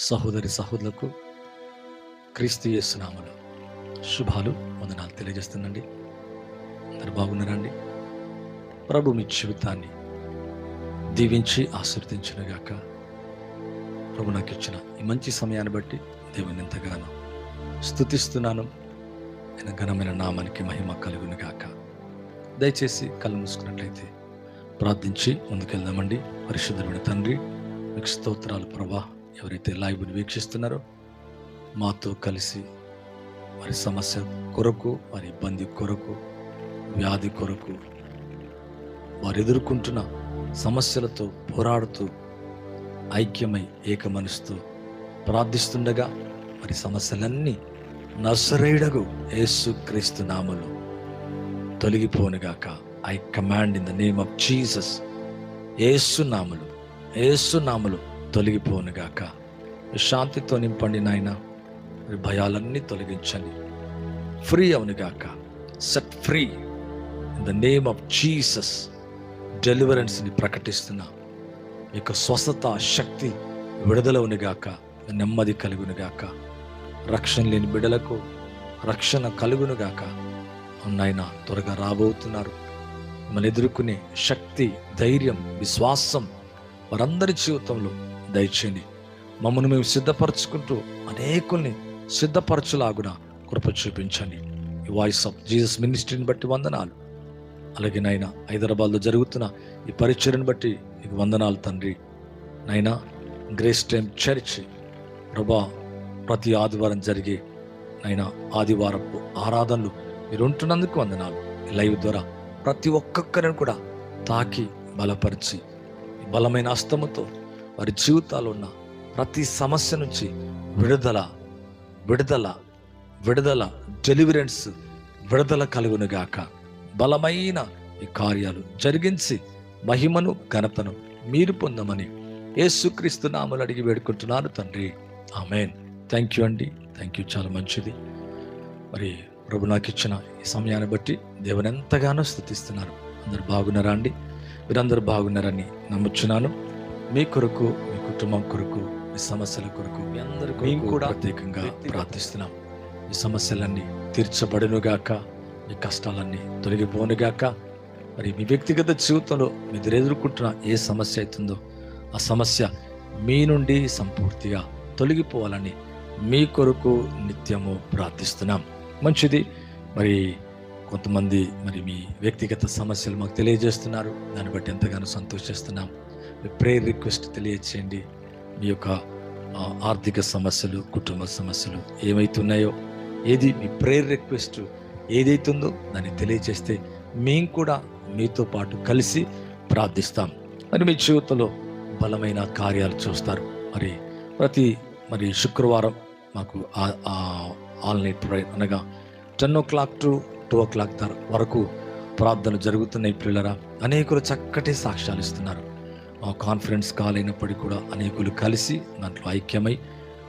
సహోదరి సహోదరులకు క్రీస్తు యేసునామలు శుభాలు వందనాలు తెలియజేస్తుందండి. అందరు బాగున్నారండి? ప్రభు మీ జీవితాన్ని దీవించి ఆశీర్వదించినగాక. ప్రభు నాకు ఇచ్చిన ఈ మంచి సమయాన్ని బట్టి దేవుని ఎంతగానో స్థుతిస్తున్నాను ఆయన ఘనమైన నామానికి మహిమ కలుగునుగాక. దయచేసి కళ్ళు మూసుకున్నట్లయితే ప్రార్థించి ముందుకెళ్దామండి. పరిశుద్ధుడి తండ్రి మీకు స్తోత్రాలు ప్రభా. ఎవరైతే లైవ్ని వీక్షిస్తున్నారో మాతో కలిసి వారి సమస్య కొరకు వారి ఇబ్బంది కొరకు వ్యాధి కొరకు వారు ఎదుర్కొంటున్న సమస్యలతో పోరాడుతూ ఐక్యమై ఏక మనసుతో ప్రార్థిస్తుండగా మరి సమస్యలన్నీ నసరేడగు యేసు క్రీస్తు నామలు తొలగిపోనుగాక. I command in the name of Jesus Yesu నామలు Yesu నామలు తొలగిపోనుగాక. శాంతితో నింపండి నాయన. భయాలన్నీ తొలగించండి. Free అవునుగాక set free in the name of Jesus డెలివరెన్స్ని ప్రకటిస్తున్నా. యొక్క స్వస్థత శక్తి విడుదల ఉనిగాక నెమ్మది కలుగునుగాక రక్షణ లేని బిడలకు రక్షణ కలుగునుగాక నాయన త్వరగా రాబోతున్నారు. మన ఎదుర్కొనే శక్తి ధైర్యం విశ్వాసం వారందరి జీవితంలో దయచేయండి. మమ్మల్ని మేము సిద్ధపరచుకుంటూ అనేకుల్ని సిద్ధపరచులాగున కృప చూపించండి. ఈ వాయిస్ ఆఫ్ జీసస్ మినిస్ట్రీని బట్టి వందనాలు. అలాగే నాయన హైదరాబాద్లో జరుగుతున్న ఈ పరిచయను బట్టి నీకు వందనాలు తండ్రి. నాయన గ్రేస్ టైమ్ చర్చ్ ప్రభా ప్రతి ఆదివారం జరిగే నాయన ఆదివారపు ఆరాధనలు మీరు ఉంటున్నందుకు వందనాలు. ఈ లైవ్ ద్వారా ప్రతి ఒక్కొక్కరిని కూడా తాకి బలపరిచి బలమైన అస్తముతో వారి జీవితాలు ఉన్న ప్రతి సమస్య నుంచి విడుదల విడుదల విడుదల డెలివరెన్స్ విడుదల కలుగునుగాక బలమైన ఈ కార్యాలు జరిగించి మహిమను ఘనతను మీరు పొందమని యేసుక్రీస్తు నామలు అడిగి వేడుకుంటున్నాను తండ్రి. ఆమెన్. థ్యాంక్ యూ అండి. థ్యాంక్ యూ చాలా మంచిది. మరి ప్రభు నాకు ఇచ్చిన ఈ సమయాన్ని బట్టి దేవుని ఎంతగానో స్థుతిస్తున్నారు అందరు బాగున్నారా అండి? మీరందరూ బాగున్నారని నమ్ముచున్నాను. మీ కొరకు మీ కుటుంబం కొరకు మీ సమస్యల కొరకు మీ అందరి మేము కూడా ప్రత్యేకంగా ప్రార్థిస్తున్నాం. మీ సమస్యలన్నీ తీర్చబడునుగాక మీ కష్టాలన్నీ తొలగిపోనుగాక మరి మీ వ్యక్తిగత జీవితంలో మీరు ఎదుర్కొంటున్న ఏ సమస్య అవుతుందో ఆ సమస్య మీ నుండి సంపూర్తిగా తొలగిపోవాలని మీ కొరకు నిత్యము ప్రార్థిస్తున్నాం. మంచిది. మరి కొంతమంది మరి మీ వ్యక్తిగత సమస్యలు మాకు తెలియజేస్తున్నారు. దాన్ని బట్టి ఎంతగానో సంతోషిస్తున్నాం. మీ ప్రేయర్ రిక్వెస్ట్ తెలియచేయండి. మీ యొక్క ఆర్థిక సమస్యలు కుటుంబ సమస్యలు ఏమైతున్నాయో ఏది మీ ప్రేయర్ రిక్వెస్ట్ ఏదైతుందో దాన్ని తెలియజేస్తే మేము కూడా మీతో పాటు కలిసి ప్రార్థిస్తాం. మరి మీ జీవితంలో బలమైన కార్యాలు చూస్తారు. మరి ప్రతి మరి శుక్రవారం మాకు ఆల్ నైట్ ప్రేయర్ అనగా ten o'clock to two o'clock వరకు ప్రార్థనలు జరుగుతున్నాయి పిల్లరా అనేకులు చక్కటి సాక్ష్యాలు ఇస్తున్నారు. ఆ కాన్ఫరెన్స్ కాల్ అయినప్పటికీ కూడా అనేకులు కలిసి దాంట్లో ఐక్యమై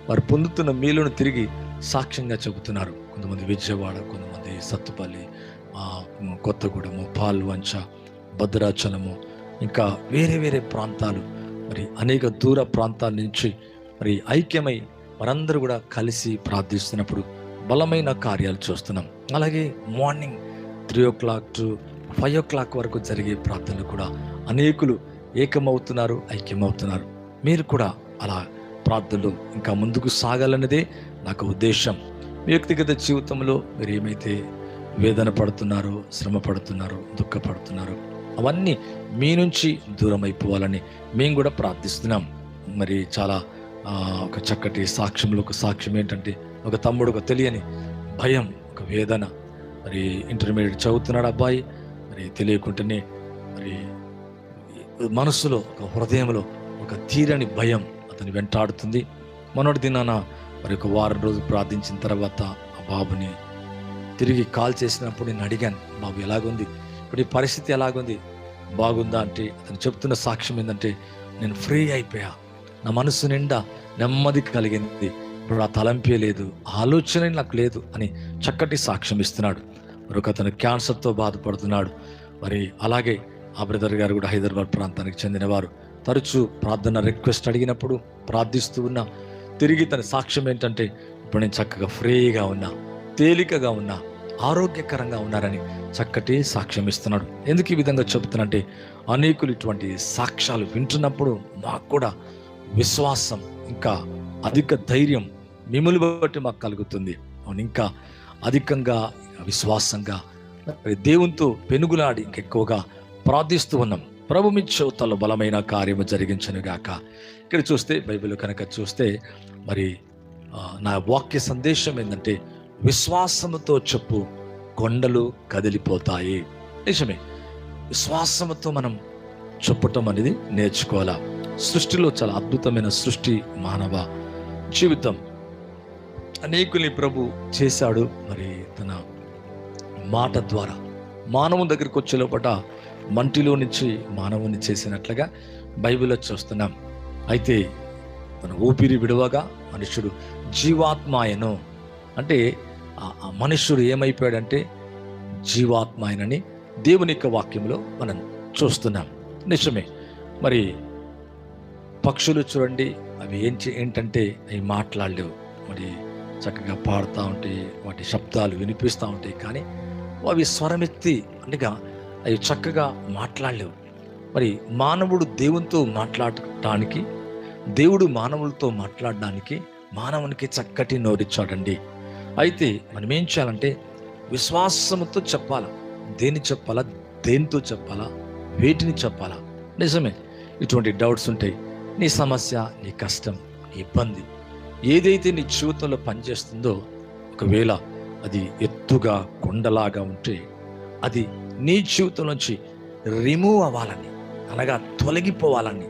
వారు పొందుతున్న మేలును తిరిగి సాక్ష్యంగా చెబుతున్నారు. కొంతమంది విజయవాడ కొంతమంది సత్తుపల్లి కొత్తగూడము కొత్తగూడెము పాల్వంచ భద్రాచలము ఇంకా వేరే వేరే ప్రాంతాలు. మరి అనేక దూర ప్రాంతాల నుంచి మరి ఐక్యమై వారందరూ కూడా కలిసి ప్రార్థిస్తున్నప్పుడు బలమైన కార్యాలు చూస్తున్నాం. అలాగే morning three o'clock to five o'clock వరకు జరిగే ప్రార్థనలు కూడా అనేకులు ఏకమవుతున్నారు ఐక్యమవుతున్నారు. మీరు కూడా అలా ప్రార్థనలు ఇంకా ముందుకు సాగాలన్నదే నాకు ఉద్దేశం. వ్యక్తిగత జీవితంలో మీరు ఏమైతే వేదన పడుతున్నారో శ్రమ పడుతున్నారో దుఃఖపడుతున్నారో అవన్నీ మీ నుంచి దూరం అయిపోవాలని మేము కూడా ప్రార్థిస్తున్నాం. మరి చాలా ఒక చక్కటి సాక్ష్యంలో ఒక సాక్ష్యం ఏంటంటే ఒక తమ్ముడు ఒక తెలియని భయం ఒక వేదన. మరి ఇంటర్మీడియట్ చదువుతున్నాడు అబ్బాయి. మరి తెలియకుండానే మరి మనసులో ఒక హృదయంలో ఒక తీరని భయం అతని వెంటాడుతుంది మొన్నటి దినాన మరి ఒక వారం రోజు ప్రార్థించిన తర్వాత ఆ బాబుని తిరిగి కాల్ చేసినప్పుడు నేను అడిగాను బాబు ఎలాగుంది? ఇప్పుడు ఈ పరిస్థితి ఎలాగుంది? బాగుందా? అంటే అతను చెప్తున్న సాక్ష్యం ఏంటంటే నేను ఫ్రీ అయిపోయా. నా మనసు నిండా నెమ్మది కలిగింది. ఇప్పుడు ఆ తలంపే లేదు ఆలోచన నాకు లేదు అని చక్కటి సాక్ష్యం ఇస్తున్నాడు. మరొక అతను క్యాన్సర్తో బాధపడుతున్నాడు. మరి అలాగే ఆ బ్రదర్ గారు కూడా హైదరాబాద్ ప్రాంతానికి చెందినవారు. తరచూ ప్రార్థన రిక్వెస్ట్ అడిగినప్పుడు ప్రార్థిస్తూ ఉన్న తిరిగి తన సాక్ష్యం ఏంటంటే ఇప్పుడు నేను చక్కగా ఫ్రీగా ఉన్నా తేలికగా ఉన్నా ఆరోగ్యకరంగా ఉన్నారని చక్కటి సాక్ష్యం ఇస్తున్నాడు. ఎందుకు ఈ విధంగా చెబుతున్నంటే అనేకులు ఇటువంటి సాక్ష్యాలు వింటున్నప్పుడు మాకు కూడా విశ్వాసం ఇంకా అధిక ధైర్యం మిమ్మల్ని బట్టి మాకు కలుగుతుంది. అవును ఇంకా అధికంగా విశ్వాసంగా దేవునితో పెనుగులాడి ఇంకెక్కువగా ప్రార్థిస్తూ ఉన్నాం. ప్రభు మీ చెవుతలో బలమైన కార్యము జరిగించను గాక. ఇక్కడ చూస్తే బైబిల్ కనుక చూస్తే మరి నా వాక్య సందేశం ఏంటంటే విశ్వాసముతో చెప్పు కొండలు కదిలిపోతాయి. నిజమే. విశ్వాసముతో మనం చెప్పటం అనేది నేర్చుకోవాలా? సృష్టిలో చాలా అద్భుతమైన సృష్టి మానవ జీవితం. అనేకుల్ని ప్రభు చేశాడు. మరి తన మాట ద్వారా మానవుని దగ్గరికి వచ్చేలోపట మంటిలో నుంచి మానవుని చేసినట్లుగా బైబిల్లో చూస్తున్నాం. అయితే మన ఊపిరి విడవగా మనుషుడు జీవాత్మాయను. అంటే ఆ- మనుషుడు మనుష్యుడు ఏమైపోయాడంటే జీవాత్మాయనని దేవుని యొక్క వాక్యంలో మనం చూస్తున్నాం. నిజమే. మరి పక్షులు చూడండి అవి ఏం ఏంటంటే అవి మాట్లాడలేవు. మరి చక్కగా పాడుతూ ఉంటాయి వాటి శబ్దాలు వినిపిస్తూ ఉంటాయి. కానీ అవి స్వరమెత్తి అనగా అవి చక్కగా మాట్లాడలేవు. మరి మానవుడు దేవునితో మాట్లాడటానికి దేవుడు మానవులతో మాట్లాడడానికి మానవునికి చక్కటి నోరిచ్చాడండి అయితే మనం ఏం చేయాలంటే విశ్వాసముతో చెప్పాలా. దేని చెప్పాలా? దేనితో చెప్పాలా? వేటిని చెప్పాలా? నిజమే ఇటువంటి డౌట్స్ ఉంటాయి. నీ సమస్య నీ కష్టం నీ ఇబ్బంది ఏదైతే నీ జీవితంలో పనిచేస్తుందో ఒకవేళ అది ఎత్తుగా కొండలాగా ఉంటే అది నీ జీవితం నుంచి రిమూవ్ అవ్వాలని అనగా తొలగిపోవాలని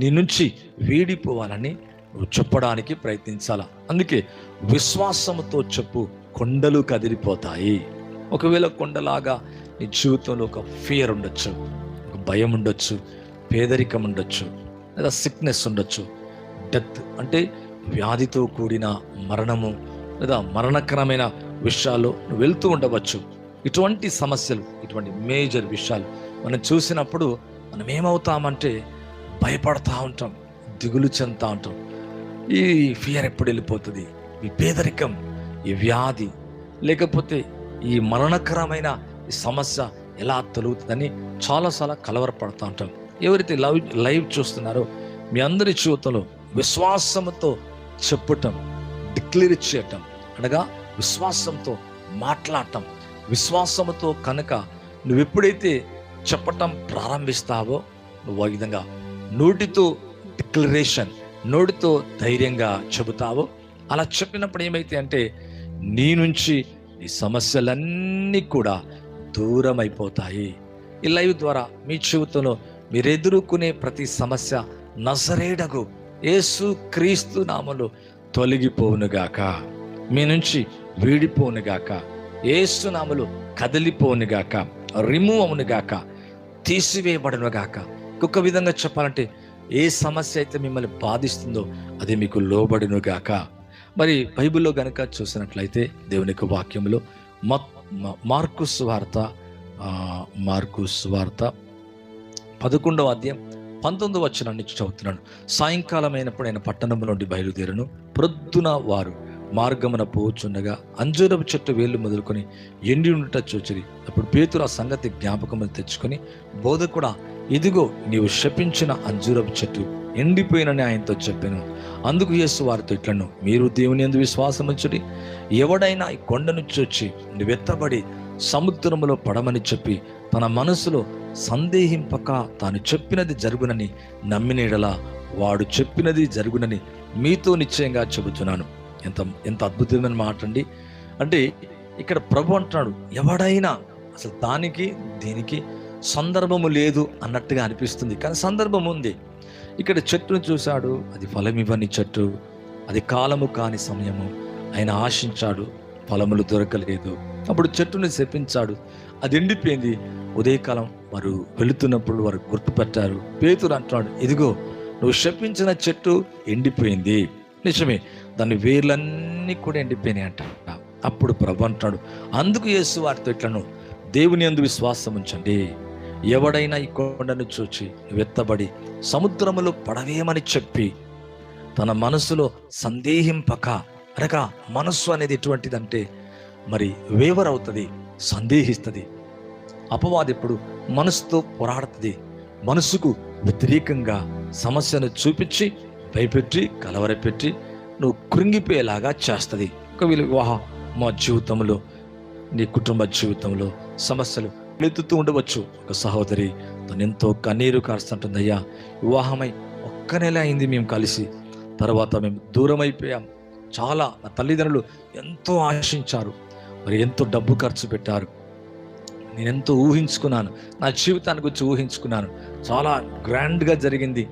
నీ నుంచి వీడిపోవాలని నువ్వు చెప్పడానికి ప్రయత్నించాలా? అందుకే విశ్వాసముతో చెప్పు కొండలు కదిలిపోతాయి. ఒకవేళ కొండలాగా నీ జీవితంలో ఒక ఫియర్ ఉండొచ్చు ఒక భయం ఉండొచ్చు పేదరికం ఉండొచ్చు లేదా సిక్నెస్ ఉండొచ్చు డెత్ అంటే వ్యాధితో కూడిన మరణము లేదా మరణకరమైన విషయాల్లో నువ్వు వెళ్తూ ఉండవచ్చు. ఇటువంటి సమస్యలు ఇటువంటి మేజర్ విషయాలు మనం చూసినప్పుడు మనం ఏమవుతామంటే భయపడతా ఉంటాం దిగులు చెందుతూ ఉంటాం. ఈ ఫియర్ ఎప్పుడు వెళ్ళిపోతుంది? ఈ పేదరికం ఈ వ్యాధి లేకపోతే ఈ మరణకరమైన ఈ సమస్య ఎలా తొలుగుతుందని చాలాసార్లు కలవరపడుతూ ఉంటాం. ఎవరైతే లైవ్ లైవ్ చూస్తున్నారో మీ అందరి జీవితంలో విశ్వాసంతో చెప్పటం డిక్లేర్ చేయటం అనగా విశ్వాసంతో మాట్లాడటం విశ్వాసముతో కనుక నువ్వు ఎప్పుడైతే చెప్పటం ప్రారంభిస్తావో నువ్వు ఆ విధంగా నోటితో డిక్లరేషన్ నోటితో ధైర్యంగా చెబుతావో అలా చెప్పినప్పుడు ఏమైతే అంటే నీ నుంచి ఈ సమస్యలన్నీ కూడా దూరం అయిపోతాయి ఈ లైవ్ ద్వారా మీ జీవితంలో మీరు ఎదుర్కొనే ప్రతి సమస్య నజరేడగు యేసు క్రీస్తు నామలు తొలగిపోవునుగాక. మీ నుంచి వీడిపోనుగాక ఏసునాములు కదిలిపోనుగాక రిమూవ్ అవునుగాక తీసివేయబడనుగాక. ఇంకొక విధంగా చెప్పాలంటే ఏ సమస్య అయితే మిమ్మల్ని బాధిస్తుందో అది మీకు లోబడునుగాక. మరి బైబిల్లో గనక చూసినట్లయితే దేవుని యొక్క వాక్యంలో మార్కు స్వార్త మార్కు స్వార్త పదకొండవ అధ్యాయం పంతొమ్మిదవ వచ్చిన నుంచి చదువుతున్నాను. సాయంకాలం అయినప్పుడు ఆయన పట్టణం నుండి బయలుదేరను. ప్రొద్దున వారు మార్గమున పోవచ్చుండగా అంజూరపు చెట్టు వేళ్ళు మొదలుకొని ఎండి ఉండుట చూచిరి. అప్పుడు పేతురు ఆ సంగతి జ్ఞాపకములు తెచ్చుకొని బోధ కూడా ఇదిగో నీవు శపించిన అంజూరపు చెట్టు ఎండిపోయినని ఆయనతో చెప్పాను. అందుకు యేసు వారితో ఇట్లను మీరు దేవుని ఎందు విశ్వాసం ఉంచుడి ఎవడైనా ఈ కొండను చూచి వెత్తబడి సముద్రములో పడమని చెప్పి తన మనసులో సందేహింపక తాను చెప్పినది జరుగునని నమ్మినీడలా వాడు చెప్పినది జరుగునని మీతో నిశ్చయంగా చెబుతున్నాను. ఎంత ఎంత అద్భుతమైన మాట అండి. అంటే ఇక్కడ ప్రభు అంటున్నాడు ఎవడైనా అసలు దానికి దీనికి సందర్భము లేదు అన్నట్టుగా అనిపిస్తుంది. కానీ సందర్భం ఉంది. ఇక్కడ చెట్టును చూశాడు అది ఫలమివ్వని చెట్టు అది కాలము కాని సమయము. ఆయన ఆశించాడు ఫలములు దొరకలేదు. అప్పుడు చెట్టును శపించాడు. అది ఎండిపోయింది. ఉదయకాలం వారు వెళుతున్నప్పుడు వారు గుర్తుపెట్టారు పేతురు అంటున్నాడు ఇదిగో నువ్వు శపించిన చెట్టు ఎండిపోయింది. నిజమే. దాని వేర్లన్నీ కూడా ఎండిపోయినాయి అంట అప్పుడు ప్రభు అంటాడు అందుకు యేసు వారితో ఇట్లను దేవుని అందు విశ్వాసం ఉంచండి. ఎవడైనా ఈ కొండను చూచి వెత్తబడి సముద్రములో పడవేయమని చెప్పి తన మనసులో సందేహింపక అనగా మనస్సు అనేది ఎటువంటిదంటే మరి వేవర్ అవుతుంది సందేహిస్తుంది. అపవాది ఇప్పుడు మనసుతో పోరాడుతుంది. మనసుకు వ్యతిరేకంగా సమస్యను చూపించి భయపెట్టి కలవరపెట్టి నువ్వు కృంగిపోయేలాగా చేస్తుంది. ఒకవేళ వివాహ మా జీవితంలో నీ కుటుంబ జీవితంలో సమస్యలు ఎత్తుతూ ఉండవచ్చు. ఒక సహోదరి తను ఎంతో కన్నీరు కారుస్తుంటుందయ్యా. వివాహమై ఒక్క నెల అయింది మేము కలిసి. తర్వాత మేము దూరం అయిపోయాం చాలా నా తల్లిదండ్రులు ఎంతో ఆశించారు. మరి ఎంతో డబ్బు ఖర్చు పెట్టారు. నేను ఎంతో ఊహించుకున్నాను. నా జీవితాన్ని గురించి ఊహించుకున్నాను. చాలా గ్రాండ్గా జరిగింది.